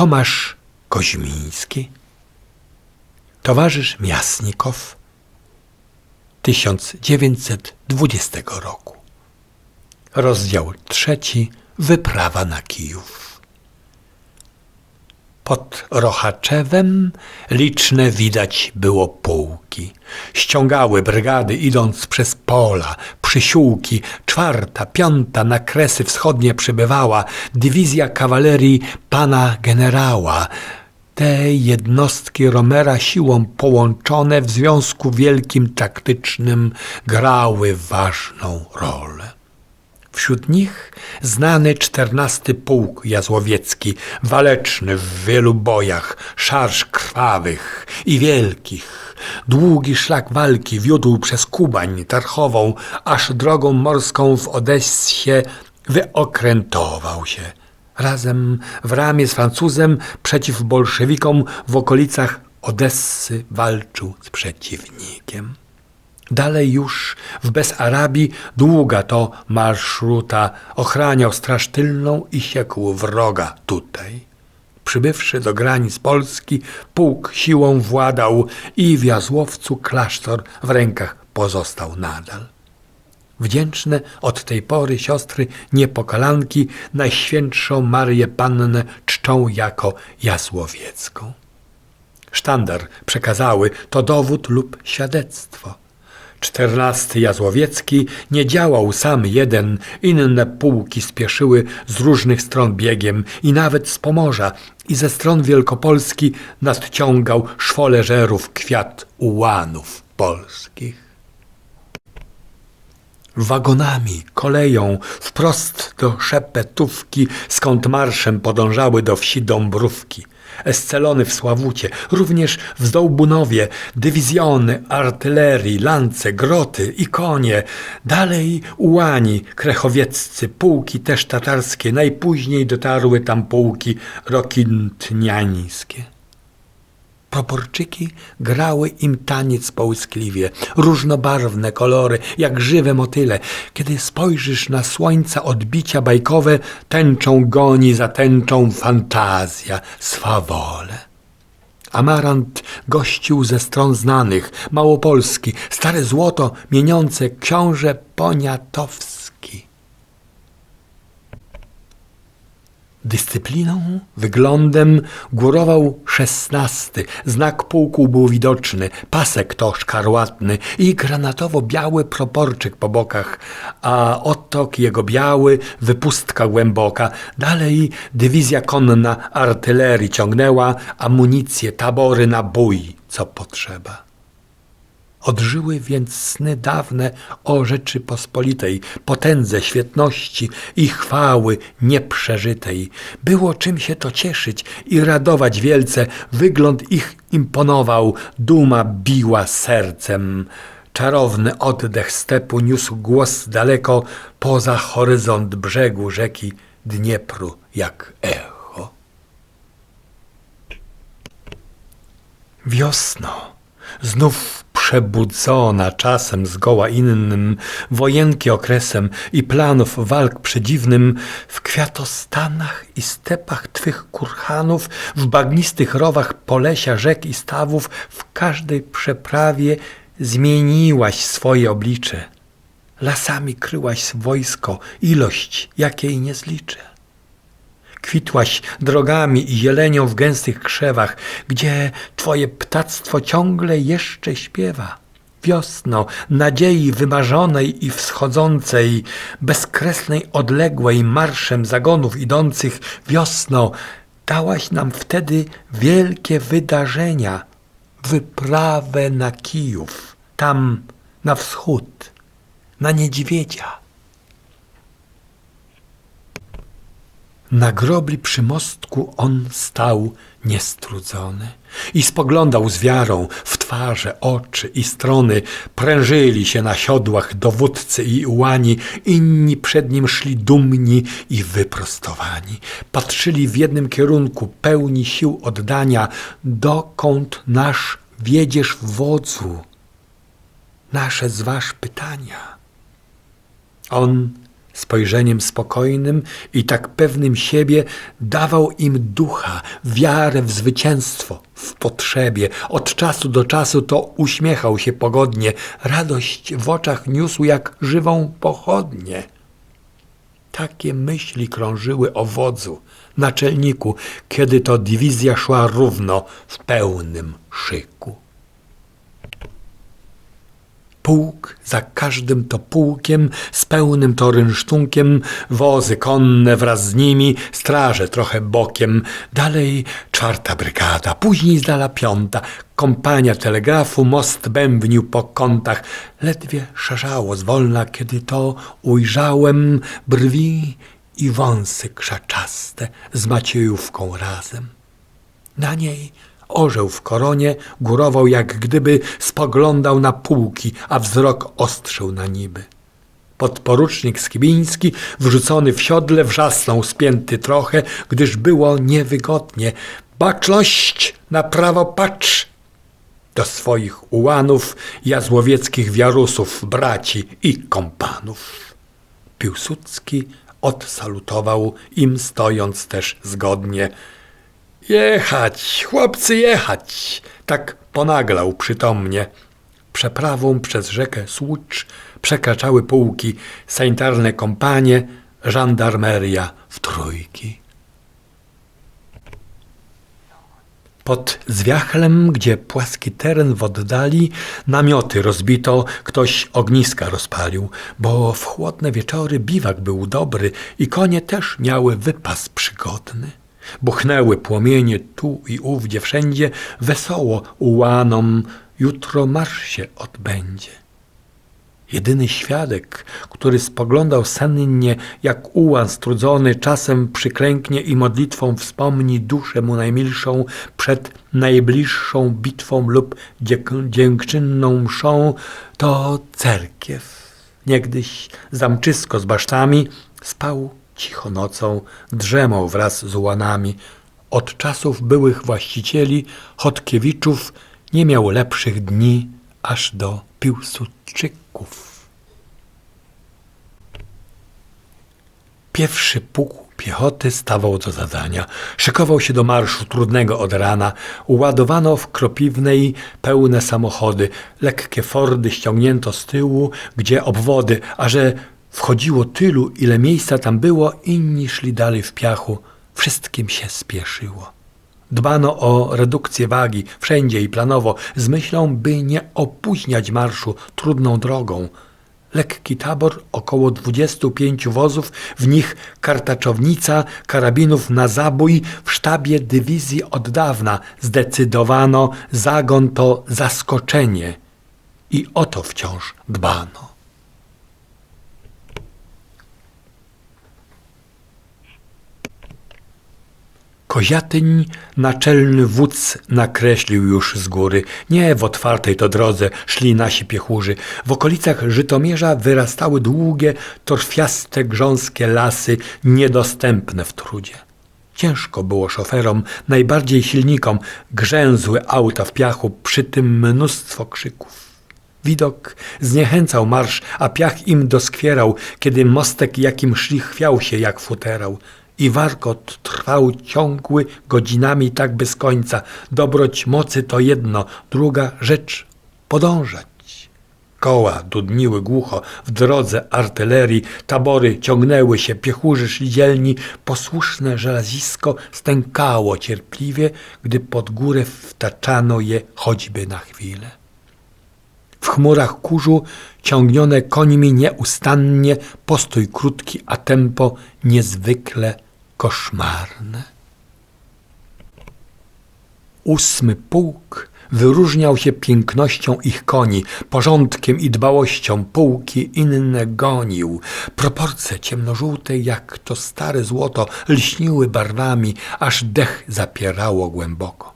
Tomasz Koźmiński, towarzysz Miasnikow, 1920 roku. Rozdział trzeci. Wyprawa na Kijów. Pod Rochaczewem liczne widać było pułki. Ściągały brygady idąc przez pola, przysiłki. Czwarta, piąta na kresy wschodnie przybywała. Dywizja kawalerii pana generała. Te jednostki Romera siłą połączone w związku wielkim taktycznym grały ważną rolę. Wśród nich znany czternasty pułk jazłowiecki, waleczny w wielu bojach, szarż krwawych i wielkich. Długi szlak walki wiódł przez Kubań, Tarchową, aż drogą morską w Odessie wyokrętował się. Razem w ramię z Francuzem przeciw bolszewikom w okolicach Odessy walczył z przeciwnikiem. Dalej już w Besarabii długa to marszruta ochraniał straż tylną i siekł wroga tutaj. Przybywszy do granic Polski, pułk siłą władał i w Jazłowcu klasztor w rękach pozostał nadal. Wdzięczne od tej pory siostry niepokalanki Najświętszą Marię Pannę czczą jako Jazłowiecką. Sztandar przekazały to dowód lub świadectwo. Czternasty Jazłowiecki nie działał sam jeden, inne pułki spieszyły z różnych stron biegiem i nawet z Pomorza i ze stron Wielkopolski nadciągał szwoleżerów kwiat ułanów polskich. Wagonami, koleją, wprost do Szepetówki, skąd marszem podążały do wsi Dąbrówki. Escelony w Sławucie, również w Zdołbunowie, dywizjony, artylerii, lance, groty i konie. Dalej ułani, krechowieccy, pułki też tatarskie, najpóźniej dotarły tam pułki rokintniańskie. Proporczyki grały im taniec połyskliwie, różnobarwne kolory, jak żywe motyle. Kiedy spojrzysz na słońca odbicia bajkowe, tęczą goni za tęczą fantazja, swawole. Amarant gościł ze stron znanych, Małopolski, stare złoto mieniące książę Poniatowski. Dyscypliną, wyglądem górował szesnasty. Znak pułku był widoczny, pasek to szkarłatny i granatowo-biały proporczyk po bokach, a otok jego biały, wypustka głęboka. Dalej dywizja konna artylerii ciągnęła amunicję, tabory na bój, co potrzeba. Odżyły więc sny dawne o Rzeczypospolitej, potędze, świetności i chwały nieprzeżytej. Było czym się to cieszyć i radować wielce, wygląd ich imponował, duma biła sercem. Czarowny oddech stepu niósł głos daleko poza horyzont brzegu rzeki Dniepru jak echo. Wiosno, znów przebudzona czasem zgoła innym, wojenki okresem i planów walk przedziwnym, w kwiatostanach i stepach twych kurhanów, w bagnistych rowach polesia rzek i stawów, w każdej przeprawie zmieniłaś swoje oblicze. Lasami kryłaś wojsko, ilość jakiej nie zliczę. Kwitłaś drogami i zielenią w gęstych krzewach, gdzie twoje ptactwo ciągle jeszcze śpiewa. Wiosno, nadziei wymarzonej i wschodzącej, bezkresnej odległej marszem zagonów idących, wiosno, dałaś nam wtedy wielkie wydarzenia, wyprawę na Kijów, tam na wschód, na niedźwiedzia. Na grobli przy mostku on stał niestrudzony i spoglądał z wiarą w twarze, oczy i strony. Prężyli się na siodłach dowódcy i ułani, inni przed nim szli dumni i wyprostowani. Patrzyli w jednym kierunku, pełni sił oddania, dokąd nasz wiedziesz wodzu. Nasze zważ pytania. On Spojrzeniem spokojnym i tak pewnym siebie dawał im ducha, wiarę w zwycięstwo, w potrzebie. Od czasu do czasu to uśmiechał się pogodnie, radość w oczach niósł jak żywą pochodnię. Takie myśli krążyły o wodzu, naczelniku, kiedy to dywizja szła równo w pełnym szyku. Pułk za każdym to pułkiem, z pełnym to rynsztunkiem, wozy konne wraz z nimi, straże trochę bokiem, dalej czwarta brygada, później z dala piąta, kompania telegrafu, most bębnił po kątach, ledwie szarzało zwolna, kiedy to ujrzałem brwi i wąsy krzaczaste z Maciejówką razem. Na niej orzeł w koronie górował, jak gdyby spoglądał na pułki, a wzrok ostrzył na niby. Podporucznik Skibiński, wrzucony w siodle, wrzasnął spięty trochę, gdyż było niewygodnie. Baczność, na prawo patrz! Do swoich ułanów, jazłowieckich wiarusów, braci i kompanów. Piłsudski odsalutował im stojąc też zgodnie. Jechać, chłopcy, jechać! Tak ponaglał przytomnie. Przeprawą przez rzekę Słucz przekraczały pułki, sanitarne kompanie, żandarmeria w trójki. Pod zwiachlem, gdzie płaski teren w oddali, namioty rozbito, ktoś ogniska rozpalił, bo w chłodne wieczory biwak był dobry i konie też miały wypas przygodny. Buchnęły płomienie tu i ówdzie wszędzie, wesoło ułanom, jutro marsz się odbędzie. Jedyny świadek, który spoglądał sennie, jak ułan strudzony, czasem przyklęknie i modlitwą wspomni duszę mu najmilszą przed najbliższą bitwą lub dziękczynną mszą, to cerkiew. Niegdyś zamczysko z basztami spał cicho nocą, drzemał wraz z ułanami. Od czasów byłych właścicieli, Chodkiewiczów, nie miał lepszych dni aż do Piłsudczyków. Pierwszy pułk piechoty stawał do zadania. Szykował się do marszu trudnego od rana. Uładowano w Kropiwnej pełne samochody. Lekkie Fordy ściągnięto z tyłu, gdzie obwody, a że wchodziło tylu, ile miejsca tam było, inni szli dalej w piachu. Wszystkim się spieszyło. Dbano o redukcję wagi wszędzie i planowo, z myślą, by nie opóźniać marszu trudną drogą. Lekki tabor, około 25 wozów, w nich kartaczownica, karabinów na zabój. W sztabie dywizji od dawna zdecydowano, zagon to zaskoczenie. I o to wciąż dbano. Koziatyń naczelny wódz nakreślił już z góry. Nie w otwartej to drodze szli nasi piechurzy. W okolicach Żytomierza wyrastały długie, torfiaste, grząskie lasy, niedostępne w trudzie. Ciężko było szoferom, najbardziej silnikom, grzęzły auta w piachu, przy tym mnóstwo krzyków. Widok zniechęcał marsz, a piach im doskwierał, kiedy mostek, jakim szli, chwiał się jak futerał. I warkot trwał ciągły godzinami tak bez końca. Dobroć mocy to jedno, druga rzecz podążać. Koła dudniły głucho w drodze artylerii, tabory ciągnęły się, piechurzy szli dzielni, posłuszne żelazisko stękało cierpliwie, gdy pod górę wtaczano je choćby na chwilę. W chmurach kurzu, ciągnione końmi nieustannie, postój krótki, a tempo niezwykle koszmarne. Ósmy pułk wyróżniał się pięknością ich koni, porządkiem i dbałością pułki inne gonił. Proporcje ciemnożółte, jak to stare złoto, lśniły barwami, aż dech zapierało głęboko.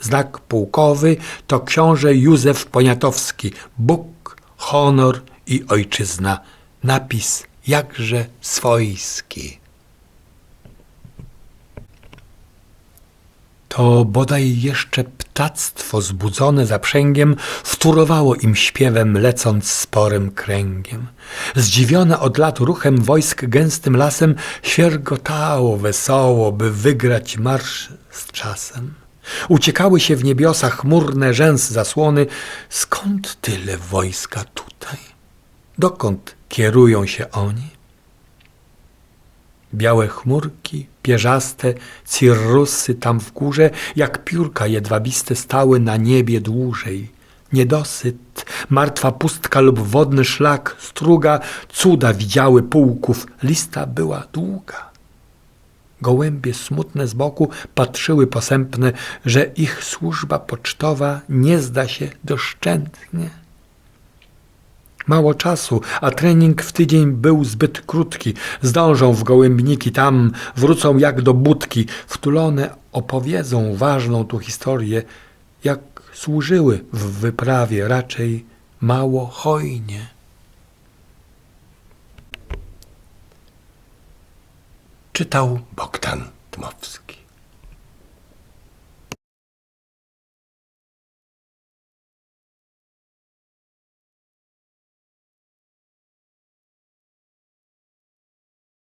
Znak pułkowy to książę Józef Poniatowski, Bóg, honor i ojczyzna. Napis jakże swojski. To bodaj jeszcze ptactwo zbudzone zaprzęgiem wtórowało im śpiewem, lecąc sporym kręgiem. Zdziwione od lat ruchem wojsk gęstym lasem, świergotało wesoło, by wygrać marsz z czasem. Uciekały się w niebiosach chmurne rzęs zasłony. Skąd tyle wojska tutaj? Dokąd kierują się oni? Białe chmurki, pierzaste, cirrusy tam w górze, jak piórka jedwabiste stały na niebie dłużej. Niedosyt, martwa pustka lub wodny szlak, struga, cuda widziały pułków, lista była długa. Gołębie smutne z boku patrzyły posępne, że ich służba pocztowa nie zda się doszczętnie. Mało czasu, a trening w tydzień był zbyt krótki. Zdążą w gołębniki tam, wrócą jak do budki. Wtulone opowiedzą ważną tu historię, jak służyły w wyprawie raczej mało hojnie. Czytał Bogdan Dmowski.